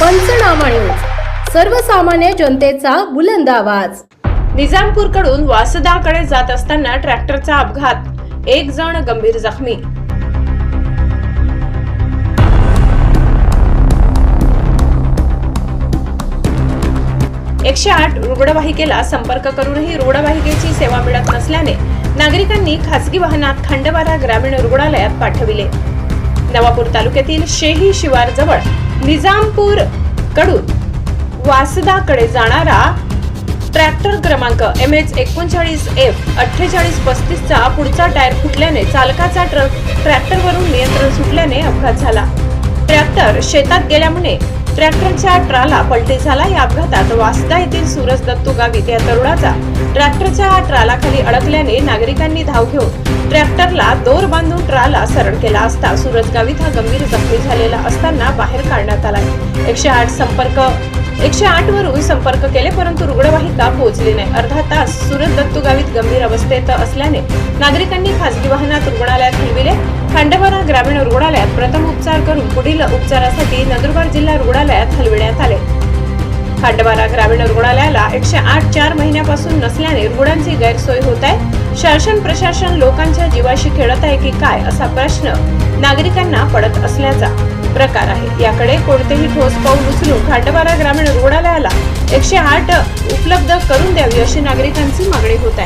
पंचनामा न्यूज. सर्वसामान्य जनतेचा बुलंद आवाज. निजामपूरकडून वासदाकडे जात असताना ट्रॅक्टरचा अपघात. एक जण गंभीर जखमी. एकशे आठ रुग्णवाहिकेला संपर्क करूनही रुग्णवाहिकेची सेवा मिळत नसल्याने नागरिकांनी खासगी वाहनात खंडवारा ग्रामीण रुग्णालयात पाठविले. नवापूर तालुक्यातील शेही शिवारजवळ निजामपूरकडून वासदाकडे जाणारा ट्रॅक्टर क्रमांक एम एच एकोणचाळीस एफ अठ्ठेचाळीस पस्तीसचा पुढचा टायर फुटल्याने चालकाचा ट्रक ट्रॅक्टरवरून नियंत्रण सुटल्याने अपघात झाला. ट्रॅक्टर शेतात गेल्यामुळे ट्रॅक्टरच्या ट्राला पलटी झाला. या अपघातात वासदा येथील सूरज दत्तू गावित या तरुणाचा ट्रॅक्टरच्या ट्रालाखाली अडकल्याने नागरिकांनी धाव घेऊन ट्रॅक्टरला दोर बांधून ट्राला सरळ केला असता सूरज गावित हा गंभीर जखमी झालेला असताना बाहेर काढण्यात आला एकशे आठ संपर्क एकशे आठ वरून संपर्क केले परंतु रुग्णवाहिका पोहोचली नाही. अर्धा तास सुरत दत्तू गावीत गंभीर अवस्थेत असल्याने नागरिकांनी खासगी वाहनात रुग्णालयात हलविले खांडवारा ग्रामीण रुग्णालयात प्रथम उपचार करून पुढील उपचारासाठी नंदुरबार जिल्हा रुग्णालयात हलविण्यात आले. खांडवारा ग्रामीण रुग्णालयात एकशे आठ चार महिन्यापासून नसल्याने रुग्णांची गैरसोय होत आहे. शासन प्रशासन लोकांच्या जीवाशी खेळत आहे की काय असा प्रश्न नागरिकांना पडत असल्याचा प्रकार आहे. याकडे कोणतेही ठोस पाऊल उचलून खंडवारा ग्रामीण रुग्णालयाला एकशे आठ उपलब्ध करून द्यावी अशी नागरिकांची मागणी होत आहे.